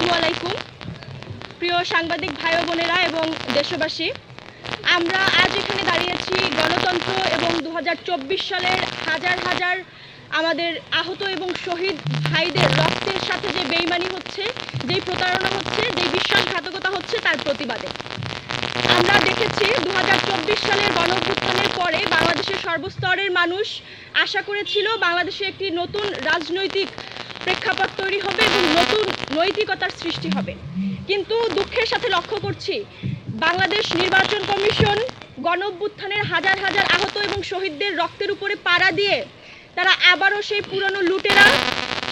আসসালামু আলাইকুম। প্রিয় সাংবাদিক ভাই বোনেরা এবং দেশবাসী, আমরা আজ এখানে দাঁড়িয়েছি গণতন্ত্র এবং দু সালের হাজার হাজার আমাদের আহত এবং শহীদ ভাইদের রক্তের সাথে যে বেইমানি হচ্ছে যেই প্রতারণা হচ্ছে যেই বিশ্বাসঘাতকতা হচ্ছে তার প্রতিবাদে। আমরা দেখেছি দু হাজার চব্বিশ সালের গণ পরে বাংলাদেশের সর্বস্তরের মানুষ আশা করেছিল বাংলাদেশে একটি নতুন রাজনৈতিক প্রেক্ষাপট তৈরি হবে এবং নতুন নৈতিকতার সৃষ্টি হবে। কিন্তু দুঃখের সাথে লক্ষ্য করছি, বাংলাদেশ নির্বাচন কমিশন গণঅভ্যুত্থানের হাজার হাজার আহত এবং শহীদদের রক্তের উপরে পাড়া দিয়ে তারা আবারও সেই পুরনো লুটেরা,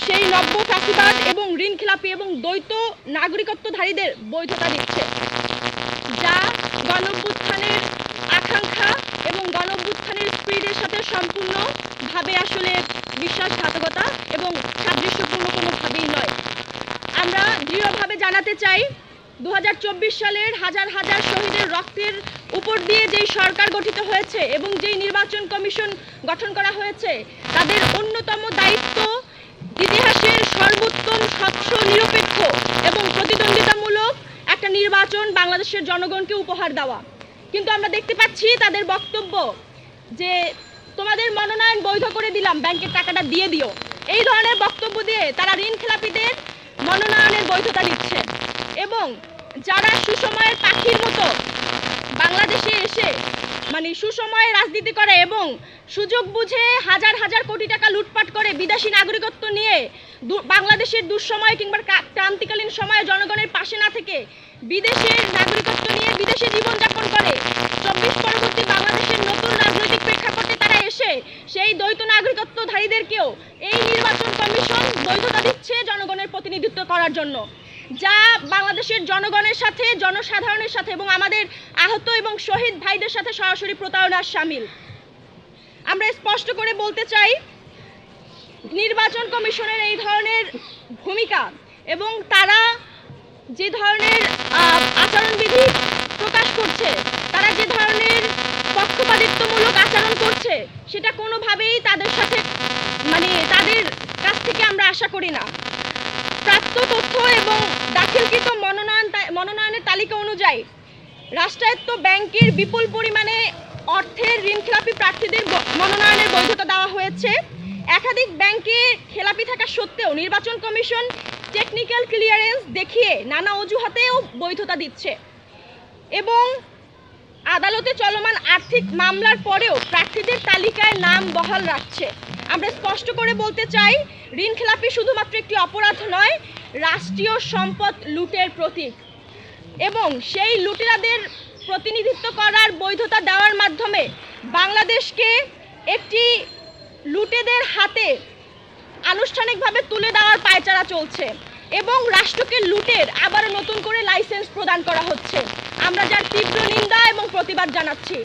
সেই নব্য ফাঁসিবাদ এবং ঋণখেলাপি এবং দ্বৈত নাগরিকত্বধারীদের বৈধতা দিচ্ছে। যা গণঅভ্যুত্থানের আকাঙ্ক্ষা এবং গণঅভ্যুত্থানের স্পিডের সাথে সম্পূর্ণভাবে আসলে বিশ্বাসঘাতকতা এবং সাদৃশ্যপূর্ণ কোনোভাবেই নয়। আমরা দৃঢ়ভাবে জানাতে চাই, দুহাজার চব্বিশ সালের হাজার হাজার শহীদের রক্তের উপর দিয়ে যেই সরকার গঠিত হয়েছে এবং যেই নির্বাচন কমিশন গঠন করা হয়েছে, তাদের অন্যতম দায়িত্ব ইতিহাসের সর্বোত্তম স্বচ্ছ, নিরপেক্ষ এবং প্রতিদ্বন্দ্বিতামূলক একটা নির্বাচন বাংলাদেশের জনগণকে উপহার দেওয়া। কিন্তু আমরা দেখতে পাচ্ছি তাদের বক্তব্য যে তোমাদের মনোনয়ন বৈধ করে দিলাম। ব্যাংকের টাকাটা দিয়ে দিও। এই ধরনের বক্তব্য দিয়ে তারা ঋণ খেলাপিদের মনোনয়নের বৈধতা দিচ্ছে এবং যারা সুসময়ের পাখির মতো বাংলাদেশে এসে মানে সুসময়ে রাজনীতি করে এবং সুযোগ বুঝে হাজার হাজার কোটি টাকা লুটপাট করে বিদেশি নাগরিকত্ব নিয়ে বাংলাদেশের দুঃসময় কিংবা ক্রান্তিকালীন সময়ে জনগণের পাশে না থেকে বিদেশের নাগরিকত্ব নিয়ে বিদেশে জীবনযাপন করে, চব্বিশ পরবর্তী বাংলাদেশের এসে সেই দ্বৈত নাগরিকত্বধারীদেরকেও এই নির্বাচন কমিশন বৈধতা দিচ্ছে জনগণের প্রতিনিধিত্ব করার জন্য। যা বাংলাদেশের জনগণের সাথে, জনসাধারণের সাথে এবং আমাদের আহত এবং শহীদ ভাইদের সাথে সরাসরি প্রতারণার সামিল। আমরা স্পষ্ট করে বলতে চাই, নির্বাচন কমিশনের এই ধরনের ভূমিকা এবং তারা যে ধরনের আচরণবিধি প্রকাশ করছে, তারা যে ধরনের করছে সেটা কোনোভাবেই তাদের সাথে মানে তাদের কাছ থেকে আমরা আশা করি না। প্রাপ্ত তথ্য এবং দাখিলকৃত মনোনয়ন মনোনয়নের তালিকা অনুযায়ী রাষ্ট্রায়ত্ত ব্যাংকের বিপুল পরিমাণে অর্থের ঋণখেলাপি প্রার্থীদের মনোনয়নের বৈধতা দেওয়া হয়েছে। একাধিক ব্যাংকে খেলাপি থাকা সত্ত্বেও নির্বাচন কমিশন টেকনিক্যাল ক্লিয়ারেন্স দেখিয়ে নানা অজুহাতেও বৈধতা দিচ্ছে। এবং আদালতে চলমান আর্থিক মামলার পরেও প্রার্থীদের তালিকায় নাম বহাল রাখছে। আমরা স্পষ্ট করে বলতে চাই, ঋণ খেলাপি শুধুমাত্র একটি অপরাধ নয়, রাষ্ট্রীয় সম্পদ লুটের প্রতীক। এবং সেই লুটেরাদের প্রতিনিধিত্ব করার বৈধতা দেওয়ার মাধ্যমে বাংলাদেশকে একটি লুটেদের হাতে আনুষ্ঠানিকভাবে তুলে দেওয়ার পায়চারা চলছে এবং রাষ্ট্রকে লুটের আবারও নতুন করে লাইসেন্স প্রদান করা হচ্ছে। আমরা যার তীব্র নিন্দা এবং প্রতিবাদ জানাচ্ছি।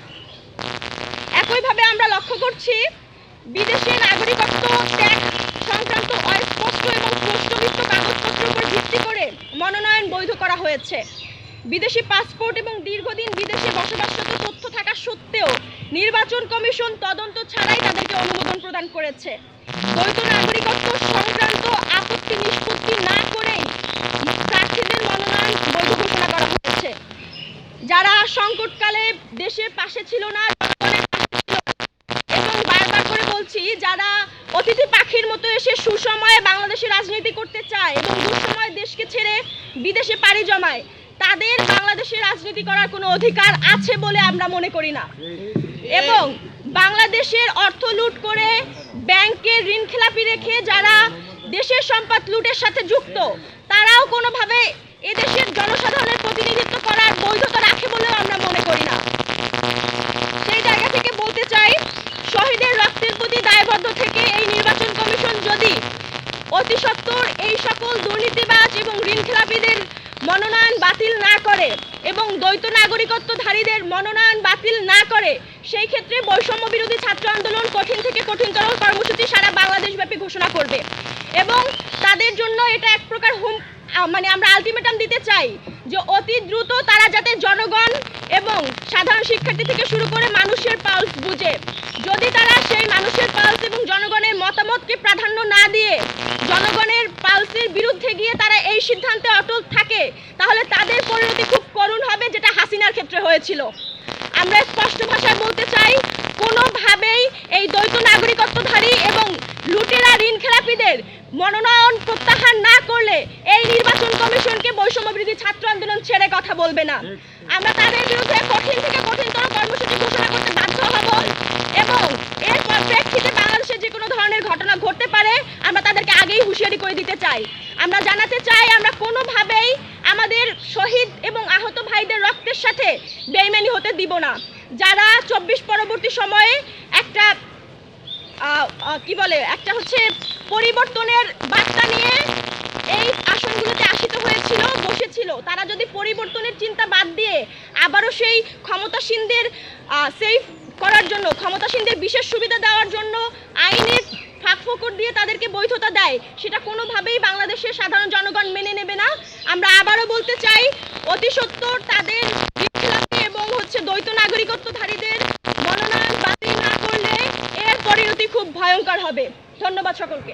একইভাবে আমরা লক্ষ্য করছি, বিদেশি নাগরিকত্ব, ত্যাগ সংক্রান্ত অস্পষ্ট এবং প্রশ্নবিদ্ধ কাগজপত্রের উপর ভিত্তি করে মনোনয়ন বৈধ করা হয়েছে। বিদেশি পাসপোর্ট এবং দীর্ঘদিন বিদেশে বসবাসরত তথ্য থাকা সত্ত্বেও নির্বাচন কমিশন তদন্ত ছাড়াই তাদেরকে অনুমোদন প্রদান করেছে। দ্বৈত নাগরিকত্ব সংক্রান্ত আপত্তি দেশের পাশে ছিল না। এবং বারবার করে বলছি, যারা অতিথি পাখির মতো এসে সুসময়ে বাংলাদেশে রাজনীতি করতে চায় এবং দুঃসময়ে দেশকে ছেড়ে বিদেশে পাড়ি জমায়, তাদের বাংলাদেশে রাজনীতি করার কোনো অধিকার আছে বলে আমরা মনে করি না এবং বাংলাদেশের অর্থ লুট করে ব্যাংকের ঋণ খেলাপি রেখে যারা দেশের সম্পদ লুটের সাথে যুক্ত, তারাও কোনোভাবে এদেশের জনসাধারণের প্রতিনিধিত্ব করার বৈধতা রাখে বলেও আমরা মনে করি না প্রতি থেকে এই নির্বাচন কমিশন যদি অতি এই সকল দুর্নীতিবাজ এবং ঋণখেলাপিদের মনোনয়ন বাতিল না করে এবং দ্বৈত নাগরিকত্বধারীদের মনোনয়ন বাতিল না করে, সেই ক্ষেত্রে বৈষম্য বিরোধী ছাত্র আন্দোলন কঠিন থেকে কঠিনতর কর্মসূচি সারা বাংলাদেশব্যাপী ঘোষণা করবে। এবং তাদের জন্য এটা এক প্রকার হুম মানে আমরা আলটিমেটাম দিতে চাই যে অতি দ্রুত তারা যাতে জনগণ এবং সাধারণ শিক্ষার্থী থেকে শুরু করে মানুষের পালস বুঝে। যদি তারা সেই মানুষের পালস এবং জনগণের মতামতকে প্রাধান্য না দিয়ে জনগণের পালসের বিরুদ্ধে গিয়ে তারা এই সিদ্ধান্তে অটল থাকে, তাহলে তাদের পরিণতি খুব করুণ হবে, যেটা হাসিনার ক্ষেত্রে হয়েছিল। আমরা স্পষ্ট ভাষায় বলতে চাই, কোনোভাবেই এই দ্বৈত নাগরিকত্বধারী এবং লুটেরা ঋণ খেলাপিদের মনোনয়ন প্রত্যাহার না করলে এই নির্বাচন কমিশনকে বৈষম্যবিরোধী ছাত্র আন্দোলন ছেড়ে কথা বলবে না। আমরা তাদের বিরুদ্ধে কঠিন থেকে কঠিনতর কর্মসূচি ঘোষণা করতে বাধ্য হব এবং এর প্রেক্ষিতে বাংলাদেশে যে কোনো ধরনের ঘটনা ঘটতে পারে, আমরা তাদেরকে আগেই হুঁশিয়ারি করে দিতে চাই। আমরা জানাতে চাই আমরা কোনোভাবেই আমাদের শহীদ এবং আহত ভাইদের রক্তের সাথে বেইমানি হতে দিব না। যারা চব্বিশ পরবর্তী সময়ে একটা কি বলে, একটা হচ্ছে পরিবর্তনের বার্তা নিয়ে এই আসনগুলোতে আসিত হয়েছিল, বসেছিল। তারা যদি পরিবর্তনের চিন্তা বাদ দিয়ে আবারও সেই ক্ষমতাসীনদের সেফ করার জন্য, ক্ষমতাসীনদের বিশেষ সুবিধা দেওয়ার জন্য আইনের ফাঁক ফোকর দিয়ে তাদেরকে বৈধতা দেয়, সেটা কোনোভাবেই বাংলাদেশের সাধারণ জনগণ মেনে নেবে না। আমরা আবারও বলতে চাই, অতি সত্বর তাদের এবং হচ্ছে দ্বৈত নাগরিকত্বধারীদের খুব ভয়ঙ্কর হবে। ধন্যবাদ সকলকে।